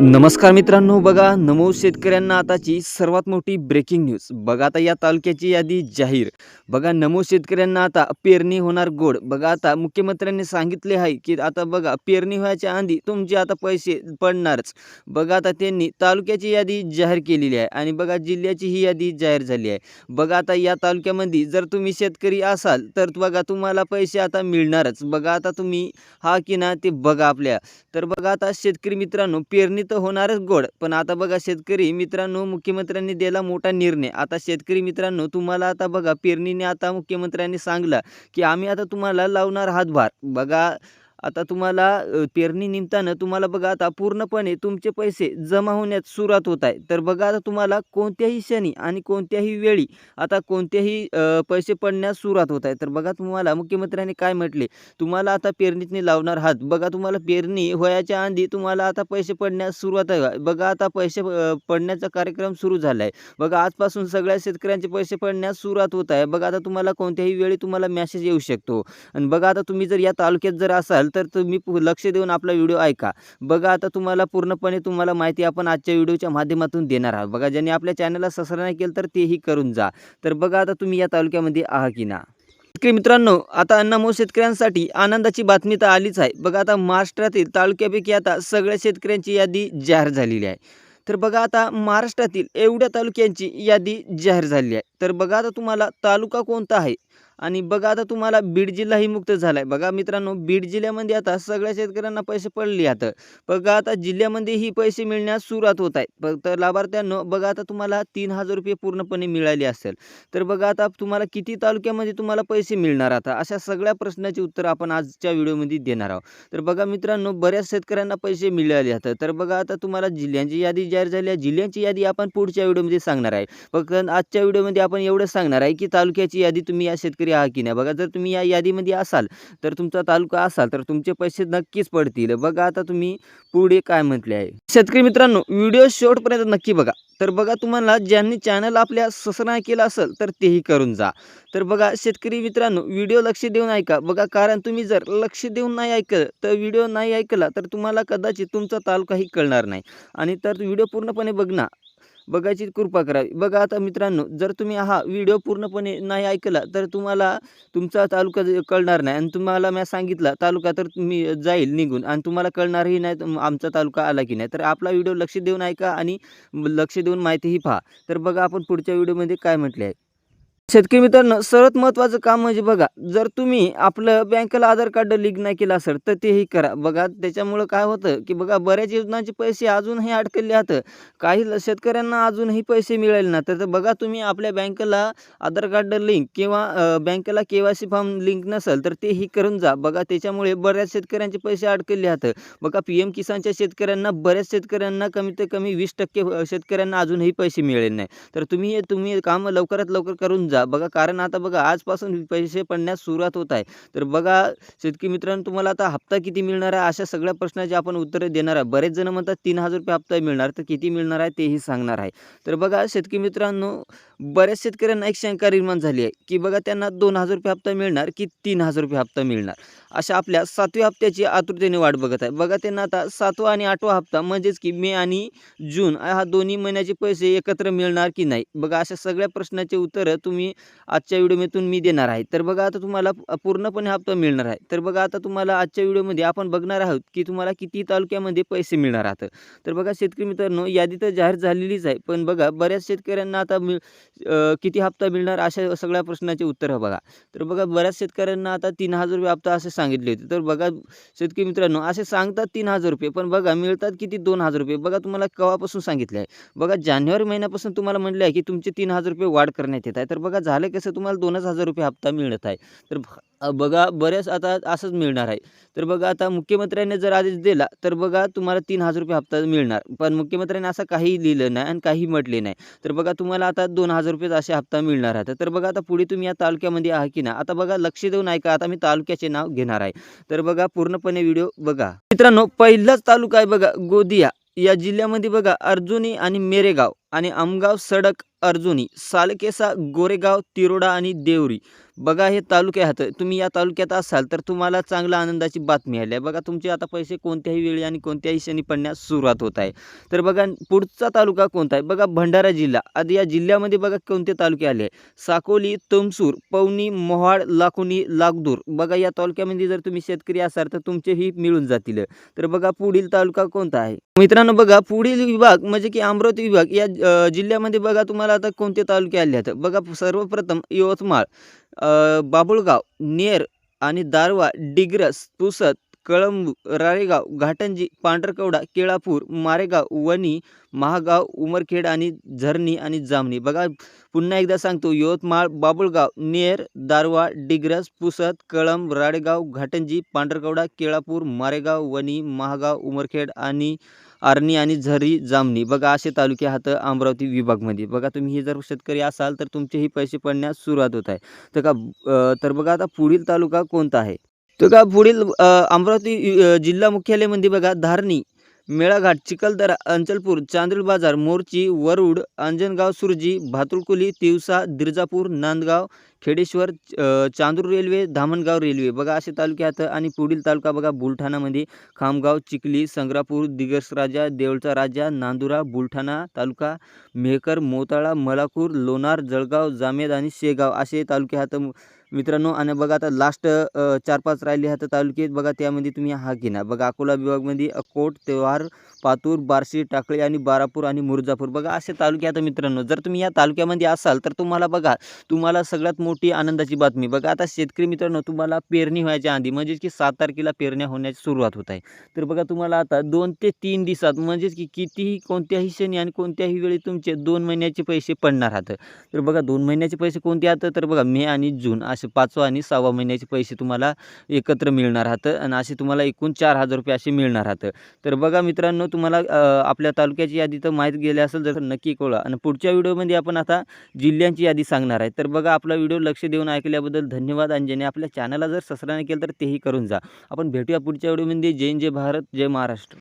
नमस्कार मित्रांनो बघा नमो शेतकऱ्यांना आताची सर्वात मोठी ब्रेकिंग न्यूज बघा आता या तालुक्याची यादी जाहीर. बघा नमो शेतकऱ्यांना आता पेरणी होणार गोड. बघा आता मुख्यमंत्र्यांनी सांगितले आहे की आता बघा पेरणी व्हायच्या आधी तुमचे आता पैसे पडणारच. बघा आता त्यांनी तालुक्याची यादी जाहीर केलेली आहे आणि बघा जिल्ह्याची ही यादी जाहीर झाली आहे. बघा आता या तालुक्यामध्ये जर तुम्ही शेतकरी असाल तर बघा तुम्हाला पैसे आता मिळणारच. बघा आता तुम्ही हा की ना ते बघा आपल्या. तर बघा आता शेतकरी मित्रांनो पेरणी तर होणारच गोड. पण आता बघा शेतकरी मित्रांनो मुख्यमंत्र्यांनी दिला मोठा निर्णय. आता शेतकरी मित्रांनो तुम्हाला आता बघा पेरणीने आता मुख्यमंत्र्यांनी सांगलं की आम्ही आता तुम्हाला लावणार हातभार. बघा आता तुम्हाला पेरणी निमित्तानं तुम्हाला बघा आता पूर्णपणे तुमचे पैसे जमा होण्यास सुरुवात होत आहे. तर बघा आता तुम्हाला कोणत्याही क्षणी आणि कोणत्याही वेळी आता कोणत्याही पैसे पडण्यास सुरुवात होत आहे. तर बघा तुम्हाला मुख्यमंत्र्यांनी काय म्हटले? तुम्हाला आता पेरणीतने लावणार हात बघा तुम्हाला पेरणी होयाच्या आधी तुम्हाला आता पैसे पडण्यास सुरुवात आहे. बघा आता पैसे पडण्याचा कार्यक्रम सुरू झाला आहे बघा आजपासून सगळ्या शेतकऱ्यांचे पैसे पडण्यास सुरुवात होत आहे. बघा आता तुम्हाला कोणत्याही वेळी तुम्हाला मेसेज येऊ शकतो. आणि बघा आता तुम्ही जर या तालुक्यात जर असाल तर तुम्ही पु- लक्ष देऊन आपला व्हिडिओ ऐका. बघा आता तुम्हाला पूर्णपणे तुम्हाला माहिती आपण आजच्या व्हिडिओच्या माध्यमातून देणार आहोत. बघा ज्यांनी आपल्या चॅनलला सबस्क्राईब नाही केलं तर तेही करून जा. तर बघा आता तुम्ही या तालुक्यामध्ये आहा की ना? शेतकरी मित्रांनो आता अन्नमोल शेतकऱ्यांसाठी आनंदाची बातमी तर आलीच आहे. बघा आता महाराष्ट्रातील तालुक्यापैकी आता सगळ्या शेतकऱ्यांची यादी जाहीर झालेली आहे. तर बघा आता महाराष्ट्रातील एवढ्या तालुक्यांची यादी जाहीर झाली आहे. तर बघा आता तुम्हाला तालुका कोणता आहे? आणि बघा आता तुम्हाला बीड जिल्हाही मुक्त झाला आहे बघा मित्रांनो बीड जिल्ह्यामध्ये आता सगळ्या शेतकऱ्यांना पैसे पडले आता. बघा आता जिल्ह्यामध्ये ही पैसे मिळण्यास सुरुवात होत आहे. फक्त लाभार्थ्यांनो बघा आता तुम्हाला तीन हजार रुपये पूर्णपणे मिळाले असेल. तर बघा आता तुम्हाला किती तालुक्यामध्ये तुम्हाला पैसे मिळणार आता? अशा सगळ्या प्रश्नाची उत्तर आपण आजच्या व्हिडिओमध्ये देणार आहोत. तर बघा मित्रांनो बऱ्याच शेतकऱ्यांना पैसे मिळाले आता. तर बघा आता तुम्हाला जिल्ह्यांची यादी जाहीर झाली आहे. जिल्ह्यांची यादी आपण पुढच्या व्हिडिओमध्ये सांगणार आहे. फक्त आजच्या व्हिडिओमध्ये आपण आपण एवढं सांगणार आहे की तालुक्याची यादी तुम्ही या शेतकरी आहात की नाही. बघा जर तुम्ही या यादीमध्ये असाल तर तुमचा तालुका असाल तर तुमचे पैसे नक्कीच पडतील. बघा आता तुम्ही पुढे काय म्हटले आहे. शेतकरी मित्रांनो व्हिडिओ शेवटपर्यंत नक्की बघा. तर बघा तुम्हाला ज्यांनी चॅनल आपल्या सबस्क्राईब केलं असेल तर तेही करून जा. तर बघा शेतकरी मित्रांनो व्हिडिओ लक्ष देऊन ऐका. बघा कारण तुम्ही जर लक्ष देऊन नाही ऐकलं तर व्हिडिओ नाही ऐकला तर तुम्हाला कदाचित तुमचा तालुकाही कळणार नाही. आणि तर व्हिडिओ पूर्णपणे बघणार बघायची कृपा करावी. बघा आता मित्रांनो जर तुम्ही हा व्हिडिओ पूर्णपणे नाही ऐकला तर तुम्हाला तुमचा तालुका कळणार नाही आणि तुम्हाला मी सांगितला तालुका तर तुम्ही जाईल निघून आणि तुम्हाला कळणारही नाही आमचा तालुका आला की नाही. तर आपला व्हिडिओ लक्ष देऊन ऐका आणि लक्ष देऊन माहितीही पहा. तर बघा आपण पुढच्या व्हिडिओमध्ये काय म्हटले आहे. शेतकरी मित्रांनो सर्वात महत्त्वाचं काम म्हणजे बघा जर तुम्ही आपलं बँकेला आधार कार्ड लिंक नाही केलं असेल तर तेही करा. बघा त्याच्यामुळं काय होतं की बघा बऱ्याच योजनांचे पैसे अजूनही अडकले आहेत. काही ल- शेतकऱ्यांना अजूनही पैसे मिळाले ना तर बघा तुम्ही आपल्या बँकेला आधार कार्ड लिंक किंवा बँकेला K Y C form link नसेल तर तेही करून जा. बघा त्याच्यामुळे बऱ्याच शेतकऱ्यांचे पैसे अडकले आहेत. बघा पी एम किसानच्या शेतकऱ्यांना बऱ्याच शेतकऱ्यांना कमीत कमी वीस टक्के शेतकऱ्यांना अजूनही पैसे मिळाले नाही तर तुम्ही तुम्ही काम लवकरात लवकर करून जा. बघा कारण आता बघा आजपासून पैसे पडण्यास सुरुवात होत आहे. तर बघा शेतकरी मित्रांनो तुम्हाला आता हप्ता किती मिळणार आहे? अशा सगळ्या प्रश्नाची आपण उत्तरं देणार आहे. बरेच जण म्हणतात तीन हजार रुपये हप्ता मिळणार. तर किती मिळणार आहे? तेही सांगणार आहे. तर बघा शेतकरी मित्रांनो बऱ्याच शेतकऱ्यांना एक शंका निर्माण झाली आहे की बघा त्यांना दोन हजार रुपये हप्ता मिळणार की तीन हजार रुपये हप्ता मिळणार? अशा आपल्या सातव्या हप्त्याची आतुरतेने वाट बघत आहे. बघा त्यांना आता सातवा आणि आठवा हप्ता म्हणजेच की मे आणि जून हा दोन्ही महिन्याचे पैसे एकत्र मिळणार की नाही? बघा अशा सगळ्या प्रश्नाचे उत्तरं तुम्ही आजच्या व्हिडिओमधून मी देणार आहे. तर बघा आता तुम्हाला पूर्णपणे हप्ता मिळणार आहे. तर बघा आता तुम्हाला आजच्या व्हिडिओमध्ये आपण बघणार आहोत की तुम्हाला किती तालुक्यामध्ये पैसे मिळणार आहात. तर बघा शेतकरी मित्रांनो यादी तर जाहीर झालेलीच आहे पण बघा बऱ्याच शेतकऱ्यांना आता मिळ किती हप्ता मिळणार अशा सगळ्या प्रश्नाचे उत्तर बघा. तर बघा बऱ्याच शेतकऱ्यांना आता तीन हजार रुपये हप्ता असे सांगितले होते. तर बघा शेतकरी मित्रांनो असे सांगतात तीन हजार रुपये पण बघा मिळतात किती दोन हजार रुपये. बघा तुम्हाला कवापासून सांगितले आहे. बघा जानेवारी महिन्यापासून तुम्हाला म्हटलं आहे की तुमचे तीन हजार रुपये वाढ करण्यात येत आहे. तर बघा बघा झालं कसं तुम्हाला दोनच हजार रुपये हप्ता मिळत आहे. तर बघा बऱ्याच आता असंच मिळणार आहे. तर बघा आता मुख्यमंत्र्यांनी जर आदेश दिला तर बघा तुम्हाला तीन हजार रुपये हप्ता मिळणार. पण मुख्यमंत्र्यांनी असं काही लिहिलं नाही आणि काही म्हटले नाही. तर बघा तुम्हाला आता दोन हजार रुपये असे हप्ता मिळणार आहे तर बघा आता पुढे तुम्ही या तालुक्यामध्ये आहात की ना आता बघा लक्ष देऊन ऐका आता मी तालुक्याचे नाव घेणार आहे. तर बघा पूर्णपणे व्हिडिओ बघा. मित्रांनो पहिलाच तालुका आहे बघा गोदिया. या जिल्ह्यामध्ये बघा अर्जुनी आणि मेरेगाव. आणि आमगाव सडक अर्जुनी सालकेसा गोरेगाव तिरोडा आणि देवरी. बघा हे तालुके आहेत. तुम्ही या तालुक्यात असाल तर तुम्हाला चांगला आनंदाची बातमी आली आहे. बघा तुमचे आता पैसे कोणत्याही वेळी आणि कोणत्याही क्षणी पडण्यास सुरुवात होत आहे. तर बघा पुढचा तालुका कोणता आहे? बघा भंडारा जिल्हा. आधी या जिल्ह्यामध्ये बघा कोणते तालुके आले आहे? साकोली तुमसूर पवनी मोहाड लाखोनी लागदूर बघा या तालुक्यामध्ये जर तुम्ही शेतकरी असाल तर तुमचेही मिळून जातील. तर बघा पुढील तालुका कोणता आहे? मित्रांनो बघा पुढील विभाग म्हणजे की अमरावती विभाग या जिल्ह्यामध्ये बघा तुम्हाला आता कोणते तालुके आले आहेत? बघा सर्वप्रथम यवतमाळ बाबुळगाव नेर आणि दारवा डिग्रस पुसद कळंब राळेगाव घाटंजी पांढरकवडा केळापूर मारेगाव वणी महागाव उमरखेड आणि झरणी आणि जामणी. बघा पुन्हा एकदा सांगतो यवतमाळ बाबुळगाव नेर दारवा डिग्रस पुसद कळंब राळेगाव घाटंजी पांढरकवडा केळापूर मारेगाव वणी महागाव उमरखेड आणि आर्णी आणि झरी जामणी. बघा असे तालुके आहेत अमरावती विभागमध्ये. बघा तुम्ही हे जर शेतकरी असाल तर तुमचेही पैसे पडण्यास सुरुवात होत आहे. तर का तर बघा आता पुढील तालुका कोणता आहे? तर का पुढील अमरावती जिल्हा मुख्यालयामध्ये बघा धारणी मेळाघाट चिखलदरा अंचलपूर चांदूर बाजार मोर्ची वरुड अंजनगाव सुरजी भातुळकुली तिवसा दिरजापूर नांदगाव खेडेश्वर चांदूर रेल्वे धामणगाव रेल्वे. बघा असे तालुके आहेत आणि पुढील तालुका बघा बुलढाणामध्ये. खामगाव चिखली संग्रापूर दिगस राजा देवळचा राजा नांदुरा बुलढाणा तालुका मेहकर मोताळा मलापूर लोणार जळगाव जामेद आणि शेगाव. असे तालुके आहेत. मित्रांनो आणि बघा आता लास्ट चार पाच राहिले ह्या तालुके बघा त्यामध्ये तुम्ही हा घेणार. बघा अकोला विभागमध्ये अकोट तेव्हार पातूर बार्शी टाकळी आणि बारापूर आणि मुर्जापूर बघा असे तालुके आता मित्रांनो जर तुम्ही या तालुक्यामध्ये असाल तर तुम्हाला बघा तुम्हाला सगळ्यात मोठी आनंदाची बातमी. बघा आता शेतकरी मित्रांनो तुम्हाला पेरणी व्हायच्या आधी म्हणजेच की सात तारखेला पेरण्या होण्याची सुरुवात होत आहे. तर बघा तुम्हाला आता दोन ते तीन दिवसात म्हणजेच की कितीही कोणत्याही क्षणी आणि कोणत्याही वेळी तुमचे दोन महिन्याचे पैसे पडणार आहात. तर बघा दोन महिन्याचे पैसे कोणते आहात? तर बघा मे आणि जून असे पाचवा आणि सहावा महिन्याचे पैसे तुम्हाला एकत्र मिळणार आहात आणि असे तुम्हाला एकूण चार हजार रुपये असे मिळणार आहात. तर बघा मित्रांनो तुम्हाला आपल्या तालुक्याची यादी तर माहीत गेली असेल तर नक्की कळवा. आणि पुढच्या व्हिडिओमध्ये आपण आता जिल्ह्यांची यादी सांगणार आहे. तर बघा आपला व्हिडिओ लक्ष देऊन ऐकल्याबद्दल धन्यवाद आणि ज्याने आपल्या चॅनलला जर सबस्क्राईब केलं तर तेही करून जा. आपण भेटूया पुढच्या व्हिडिओमध्ये. जैन जय भारत जय महाराष्ट्र.